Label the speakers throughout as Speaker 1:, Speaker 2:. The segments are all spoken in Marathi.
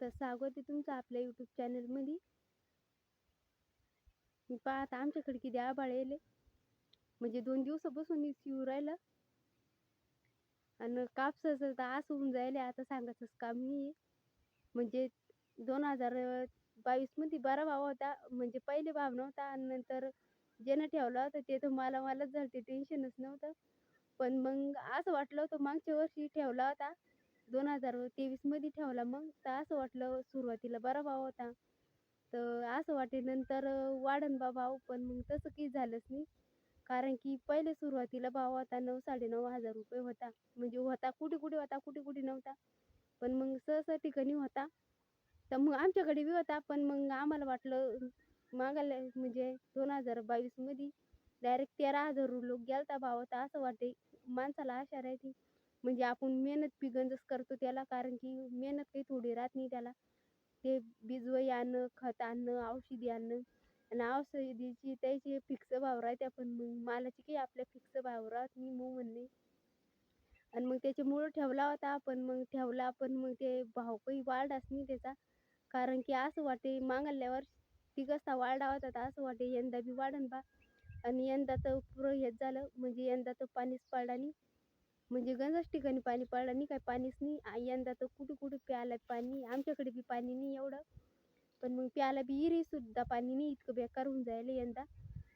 Speaker 1: तर स्वागत आहे तुमचं आपल्या यूट्यूब चॅनलमध्ये मी पहा आता आमच्याकडे किती आभाळ येले. म्हणजे दोन दिवसापासून शिव राहिलं. आणि कापसाचं तर असं होऊन जायला आता सांगायचंच काम नाही आहे म्हणजे दोन हजार बावीसमध्ये बरा भाव होता म्हणजे पहिले भाव नव्हता आणि नंतर ज्यानं ठेवला होता ते तर मला मलाच झालं ते टेन्शनच नव्हतं. पण मग असं वाटलं होतं मागच्या वर्षी ठेवला होता. दोन हजार तेवीसमध्ये ठेवला. मग तर असं वाटलं सुरुवातीला बरा भाव होता. तर असं वाटे नंतर वाढन बा भाव पण मग तसं काही झालंच नाही. कारण की पहिले सुरुवातीला भाव होता नऊ साडेनऊ हजार रुपये होता. म्हणजे होता कुठे कुठे होता कुठे कुठे नव्हता. पण मग सहसा ठिकाणी होता. तर मग आमच्याकडे बी होता पण मग आम्हाला वाटलं मागायला म्हणजे दोन हजार बावीसमध्ये डायरेक्ट तेरा हजार लोक गेलता भाव होता असं वाटे माणसाला आशा राहते म्हणजे आपण मेहनत पिगंजच करतो त्याला कारण की मेहनत काही थोडी राहत नाही त्याला. ते बिजवई आणणं खत आणणं औषधी आणणं आणि औषधीची त्याची फिक्स भाव राहते पण मग मालाची काही आपल्या फिक्स भाव राहत नाही मग म्हणणे. आणि मग त्याच्यामुळं ठेवला होता पण मग ठेवला पण मग ते भाव काही वाढाच नाही त्याचा. कारण की असं वाटते मागल्यावर तिघसा कसा वाढा होता तर असं वाटे यंदा बी वाढन बा. आणि यंदा तर पुरं हेच झालं म्हणजे यंदा तर पाणीच पडला नाही. म्हणजे गंजाच ठिकाणी पाणी पडला नाही काय पाणीच नाही. यंदा तर कुठे कुठे प्यायला पाणी आमच्याकडे बी पाणी नाही एवढं. पण मग प्यायला बी इरी सुद्धा पाणी नाही इतकं बेकार होऊन जायला यंदा.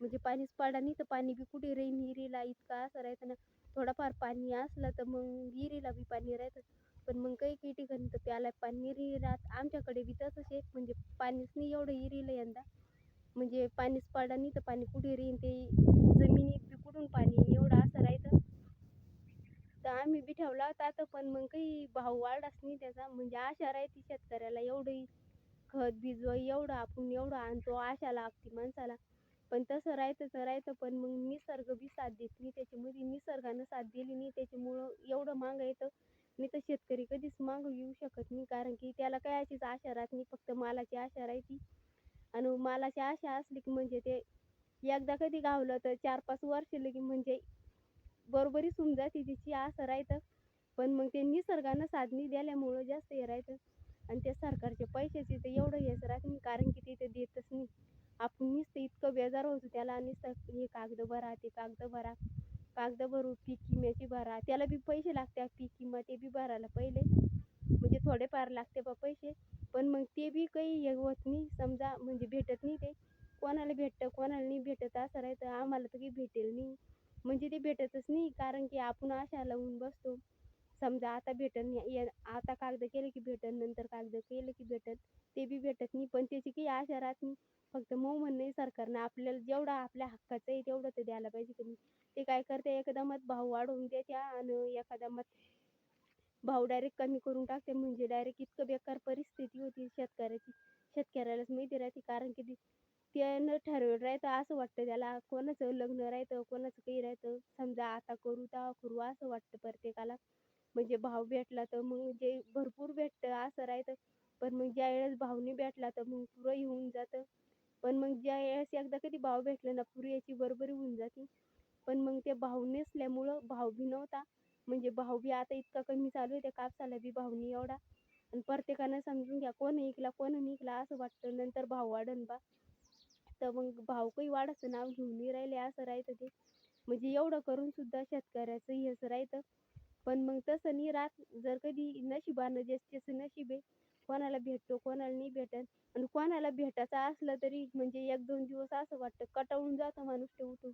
Speaker 1: म्हणजे पाणीच पाडा नाही तर पाणी बी कुठे राहीन हिरीला इतकं असं राहतं ना. थोडंफार पाणी असलं तर मग विहिरीला बी पाणी राहतं. पण मग काही काही ठिकाणी तर प्यायला पाणी नाही राहत. आमच्याकडे बी तसंच आहे. म्हणजे पाणीच नाही एवढं हिरीला यंदा. म्हणजे पाणीच पाडा नाही तर पाणी कुठे राहीन ते जमिनीत बी कुठून पाणी एवढं असं राहतं. तर आम्ही बी ठेवला होता तर पण मग काही भाव वाढच नाही त्याचा. म्हणजे आशा राहते शेतकऱ्याला एवढी खत बीज एवढं आपण एवढं आणतो आशा लागते माणसाला. पण तसं राहतं तर राहतं पण मग निसर्ग बी साथ देत नाही. त्याच्यामध्ये निसर्गानं साथ दिली नाही. त्याच्यामुळं एवढं मागं येतं मी तर शेतकरी कधीच मागं येऊ शकत नाही. कारण की त्याला काय अशीच आशा राहत नाही. फक्त मालाची आशा राहते. आणि मालाची आशा असली की म्हणजे ते एकदा कधी गावलं तर चार पाच वर्ष लगी म्हणजे बरोबरी समजायची तिची असं राहतं. पण मग ते निसर्गानं साधनी दिल्यामुळं जास्त हे राहतं. आणि त्या सरकारच्या पैशाचे तर एवढं हेच राहत नाही कारण की ते तर देतच नाही. आपण नुसतं इतकं बेजार होतो त्याला नुसतं हे कागद भरा ते कागद भरा. कागद भरू पीक विम्याची भरा. त्याला बी पैसे लागतात पीक विमा ते बी भरायला पहिले. म्हणजे थोडेफार लागते बा पैसे. पण मग ते बी काही हे होत नाही समजा म्हणजे भेटत नाही ते. कोणाला भेटतं कोणाला नाही भेटत असं राहतं. आम्हाला तर काही भेटेल नाही. म्हणजे ते भेटतच नाही. कारण की आपण आशा लावून बसतो. समजा आता भेटन आता कागद केले की भेटन नंतर कागद केले की भेटन ते बी भेटत नाही. पण त्याची काही आशा राहत नाही. फक्त मग म्हणणे सरकारनं आपल्याला जेवढा आपल्या हक्काचं आहे तेवढं तर द्यायला पाहिजे की ते काय करते एकदमच भाव वाढवून देत्या आणि एखादा भाव डायरेक्ट कमी करून टाकते. म्हणजे डायरेक्ट इतकं बेकार परिस्थिती होती शेतकऱ्याची. शेतकऱ्यालाच माहिती राहते. कारण की त्यानं ठरवलं राहतं असं वाटतं त्याला. कोणाचं लग्न राहतं कोणाचं काही राहतं. समजा आता करू तेव्हा करू असं वाटतं प्रत्येकाला. म्हणजे भाव भेटला तर मग जे भरपूर भेटतं असं राहतं. पण मग ज्या वेळेस भाव नाही भेटला तर मग पुरं येऊन जातं. पण मग ज्या वेळेस एकदा कधी भाव भेटला ना पुरी याची बरोबरी होऊन जाते. पण मग ते भाव नसल्यामुळं भाव बी नव्हता. म्हणजे भाव बी आता इतका कमी चालू आहे त्या कापसाला बी भाव नाही एवढा. आणि प्रत्येकानं समजून घ्या कोण ऐकला कोण ऐकला असं वाटतं. नंतर भाव वाढन बा. तर मग भाव काही वाढायचं नाव घेऊन राहिले असं राहतं ते. म्हणजे एवढं करून सुद्धा शेतकऱ्याचं हे असं राहतं. पण मग तसं नाही राहत. जर कधी नशिबानं ज्याचं नशीब आहे कोणाला भेटतो कोणाला नाही भेटत. आणि कोणाला भेटायचं असलं तरी म्हणजे एक दोन दिवस असं वाटतं कटाळून जातं माणूस ते उठून.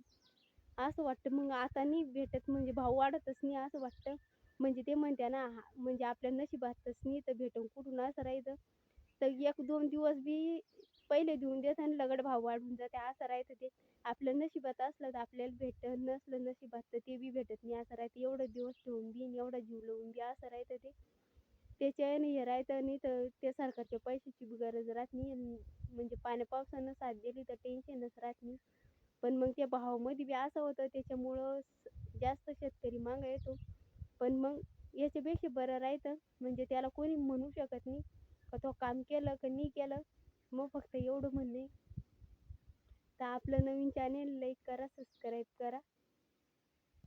Speaker 1: असं वाटतं. मग आता नाही भेटत म्हणजे भाव वाढतच नाही असं वाटतं. म्हणजे ते म्हणते ना म्हणजे आपल्या नशिबातच नाही तर भेटून कुठून असं राहायचं तर एक दोन दिवस बी पहिले देऊन देत आणि लगड भाव वाढून जाते. असं राहतं ते. आपलं नशिबात असलं तर आपल्याला भेटतं. नसलं नशिबात तर ते बी भेटत नाही. असं राहतं. एवढं दिवस ठेवून बी एवढा जीव लावून बी असं राहतं ते. त्याच्याने हे राहतं नाही तर त्या सरकारच्या पैशाची बी गरज राहत नाही म्हणजे पाण्या पावसानं साथ दिली तर टेन्शनच राहत नाही. पण मग त्या भावामध्ये बी असं होतं. त्याच्यामुळं जास्त शेतकरी मागं येतो. पण मग याच्यापेक्षा बरं राहतं. म्हणजे त्याला कोणी म्हणू शकत नाही. का तो काम केलं का नाही केलं. फक्त एवढं म्हणणे. तर आपलं नवीन चॅनेल लाईक करा सबस्क्राईब करा.